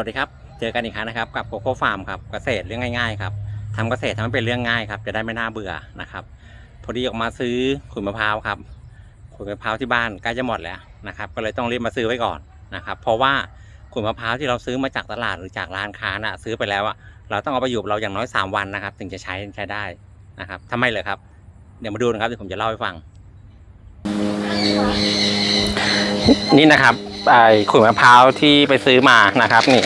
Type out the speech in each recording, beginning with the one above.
วัสดีครับ เจอกันอีกครั้งนะครับกับโคโค่ฟาร์มครับเกษตรเรื่องง่ายๆครับทำเกษตรทำให้เป็นเรื่องง่ายครับจะได้ไม่น่าเบื่อนะครับ พอดีออกมาซื้อขุยมะพร้าวครับขุยมะพร้าวที่บ้านใกล้จะหมดแล้วนะครับก็เลยต้องรีบมาซื้อไว้ก่อนนะครับเพราะว่าขุยมะพร้าวที่เราซื้อมาจากตลาดหรือจากร้านค้าน่ะซื้อไปแล้วอะเราต้องเอาไปอยู่เราอย่างน้อย 3 วันนะครับ ถึงจะใช้ใช้ได้นะครับทำไมเลยครับ เดี๋ยวมาดูนะครับเดี๋ยวผมจะเล่าให้ฟัง นี่นะครับ ไอ้ขุยมะพร้าวที่ไปซื้อมานะครับ นี่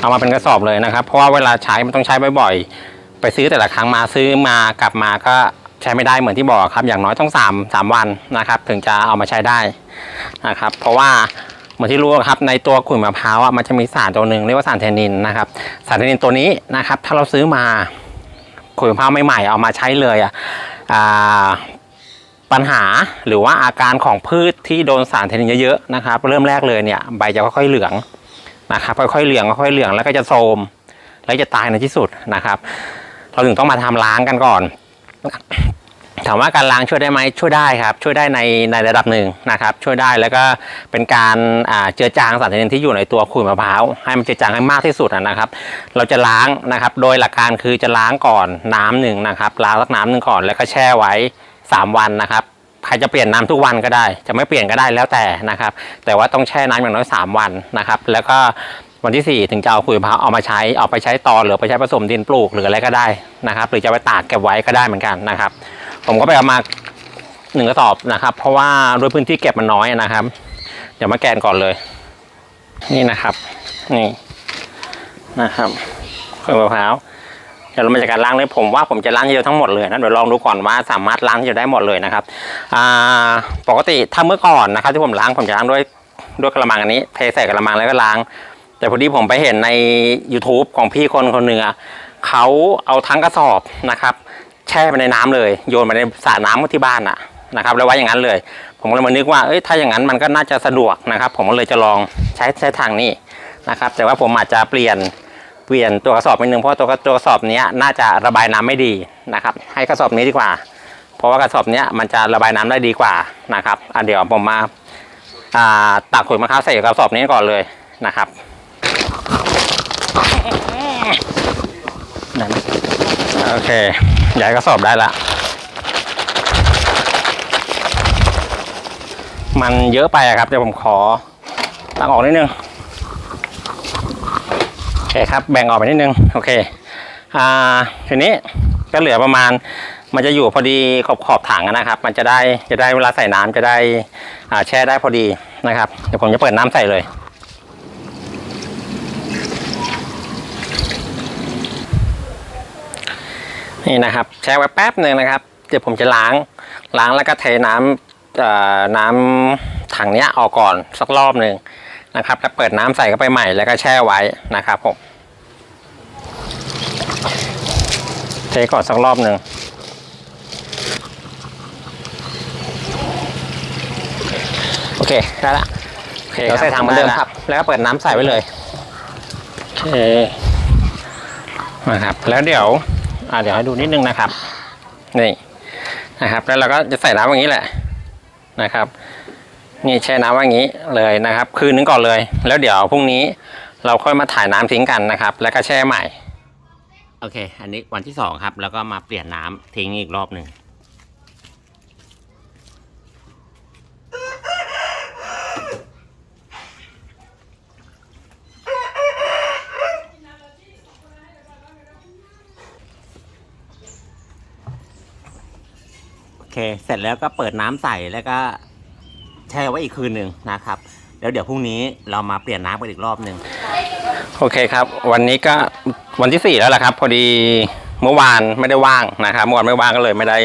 เอามาเป็นกระสอบเลยนะครับ เพราะว่าเวลาใช้มันต้องใช้บ่อยๆ ไปซื้อแต่ละครั้งมาซื้อมากลับมาก็ใช้ไม่ได้เหมือนที่บอกครับ อย่างน้อยต้อง3ามสามวันนะครับ ถึงจะเอามาใช้ได้นะครับ เพราะว่าเหมือนที่รู้ครับในตัวขุยมะพร้าวอะมันจะมีสารตัวหนึ่งเรียกว่าสารเทนนินนะครับ สารเทนนินตัวนี้นะครับ ถ้าเราซื้อมาขุยมะพร้าวใหม่ๆเอามาใช้เลยอะอ่า ปัญหาหรือว่าอาการของพืชที่โดนสารเทนินเยอะๆนะครับ เริ่มแรกเลยเนี่ยใบจะค่อยๆเหลืองนะครับค่อยๆเหลืองค่อยๆเหลืองแล้วก็จะโทรมแล้วจะตายในที่สุดนะครับ เราถึงต้องมาทำล้างกันก่อน ถามว่าการล้างช่วยได้ไหมช่วยได้ครับ ช่วยได้ในในระดับหนึ่งนะครับ ช่วยได้แล้วก็เป็นการเจือจางสารเทนินที่อยู่ในตัวขุยมะพร้าวให้มันเจือจางให้มากที่สุดนะครับ เราจะล้างนะครับ โดยหลักการคือจะล้างก่อนน้ำหนึ่งนะครับ ล้างสักน้ำหนึ่งก่อนแล้วก็แช่ไว้ 3 วันนะครับ ใครจะเปลี่ยนน้ำทุกวันก็ได้ จะไม่เปลี่ยนก็ได้แล้วแต่นะครับ แต่ว่าต้องแช่น้ำอย่างน้อย 3 วันนะครับ แล้วก็วันที่ 4 ถึงจะเอาขุยมะพร้าวเอามาใช้เอาไปใช้ต่อหรือไปใช้ผสมดินปลูกหรืออะไรก็ได้นะครับ หรือจะไปตากเก็บไว้ก็ได้เหมือนกันนะครับ ผมก็ไปเอามาหนึ่งกระสอบนะครับ เพราะว่าด้วยพื้นที่เก็บมันน้อยนะครับ เดี๋ยวมาแกนก่อนเลย นี่นะครับ นี่นะครับขุยมะพร้าว เดี๋ยวเรามาจากการล้างเลยผมว่าผมจะล้างทีเดียวทั้งหมดเลยนะเดี๋ยวลองดูก่อนว่าสามารถล้างทีเดียวได้หมดเลยนะครับปกติถ้าเมื่อก่อนนะครับ ที่ผมล้างผมจะล้างด้วยด้วยกระมังอันนี้เทใส่กระมังแล้วก็ล้าง แต่พอดีผมไปเห็นใน YouTube ของพี่คนคนหนึ่งอเขาเอาทั้งกระสอบนะครับ แช่ไปในน้ำเลย โยนไปในสระน้ำที่บ้านอะนะครับแล้วไว้อย่างนั้นเลย ผมก็เลยมานึกว่าเอ้ยถ้าอย่างนั้นมันก็น่าจะสะดวกนะครับ ผมก็เลยจะลองใช้ใช้ทางนี้นะครับ แต่ว่าผมอาจจะเปลี่ยน เปลี่ยนตัวกระสอบนิดนึงเพราะตัวตัวกระสอบนี้น่าจะระบายน้ำไม่ดีนะครับ ให้กระสอบนี้ดีกว่า เพราะว่ากระสอบนี้มันจะระบายน้ำได้ดีกว่านะครับอะเดี๋ยวผมมาอ่าตักขุยมะพร้าวใส่กระสอบนี้ก่อนเลยนะครับนั่นโอเคย้ายกระสอบได้ละมันเยอะไปอะครับเดี๋ยวผมขอตักออกนิดนึง เคครับแบ่งออกไปนิดนึงโอเคอ่าทีนี้ก็เหลือประมาณมันจะอยู่พอดีขอบขอบถังนะครับ มันจะได้จะได้เวลาใส่น้ำจะได้อ่าแช่ได้พอดีนะครับเดี๋ยวผมจะเปิดน้ำใส่เลยนี่นะครับแช่ไว้แป๊บหนึ่งนะครับ เดี๋ยวผมจะล้างล้างแล้วก็เทน้ำน้ำถังเนี้ยออกก่อนสักรอบหนึ่ง นะครับ แล้วเปิดน้ำใส่เข้าไปใหม่แล้วก็แช่ไว้นะครับผมเทก่อนสักรอบหนึ่งโอเคได้ละโอเคเราใส่ถังเหมือนเดิมครับ แล้วก็เปิดน้ำใส่ไว้เลยโอเคนะครับ แล้วเดี๋ยวอ่าเดี๋ยวให้ดูนิดนึงนะครับนี่นะครับ แล้วเราก็จะใส่น้ำอย่างนี้แหละนะครับ นี่แช่น้ำว่างี้เลยนะครับ คืนนึงก่อนเลย แล้วเดี๋ยวพรุ่งนี้เราค่อยมาถ่ายน้ำทิ้งกันนะครับ แล้วก็แช่ใหม่ โอเค อันนี้วันที่สองครับ แล้วก็มาเปลี่ยนน้ำทิ้งอีกรอบหนึ่งโอเค เสร็จแล้วก็เปิดน้ำใส่แล้วก็ แช่ไว้อีกคืนหนึ่งนะครับ แล้วเดี๋ยวพรุ่งนี้เรามาเปลี่ยนน้ำกันอีกรอบหนึ่งโอเคครับ วันนี้ก็วันที่สี่แล้วล่ะครับ พอดีเมื่อวานไม่ได้ว่างนะครับเมื่อวานไม่ว่างก็เลยไม่ได้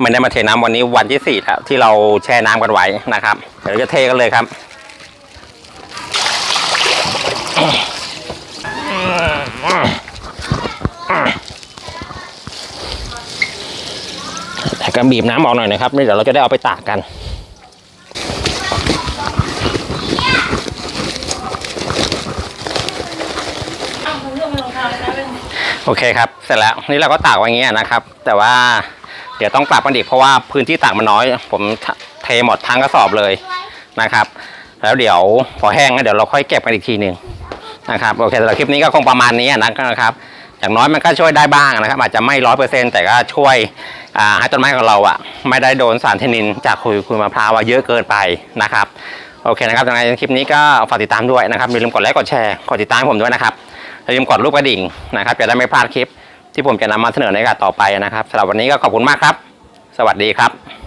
ไม่ได้มาเทน้ำวันนี้วันที่สี่แล้วที่เราแช่น้ำกันไว้นะครับ เดี๋ยวจะเทกันเลยครับแต่ก็บีบน้ำออกหน่อยนะครับนี่เดี๋ยวเราจะได้เอาไปตากกัน โอเคครับ เสร็จแล้วนี่เราก็ตากไว้อย่างเงี้ยนะครับ แต่ว่าเดี๋ยวต้องปรับกันอีกเพราะว่าพื้นที่ตากมันน้อย ผมเทหมดทั้งกระสอบเลยนะครับ แล้วเดี๋ยวพอแห้งแล้วเดี๋ยวเราค่อยเก็บกันอีกทีหนึ่งนะครับโอเคสำหรับคลิปนี้ก็คงประมาณนี้นะครับอย่างน้อยมันก็ช่วยได้บ้างนะครับ อาจจะไม่ร้อยเปอร์เซ็นแต่ก็ช่วยให้ต้นไม้ของเราอะ ไม่ได้โดนสารเทนินจากคุยคุยมะพร้าวเยอะเกินไปนะครับ โอเคนะครับยังไงคลิปนี้ก็ฝากติดตามด้วยนะครับอย่าลืมกดไลค์กดแชร์กดติดตามผมด้วยนะครับ อย่าลืมกดรูปกระดิ่งนะครับจะได้ไม่พลาดคลิปที่ผมจะนำมาเสนอในการต่อไปนะครับสำหรับวันนี้ก็ขอบคุณมากครับ สวัสดีครับ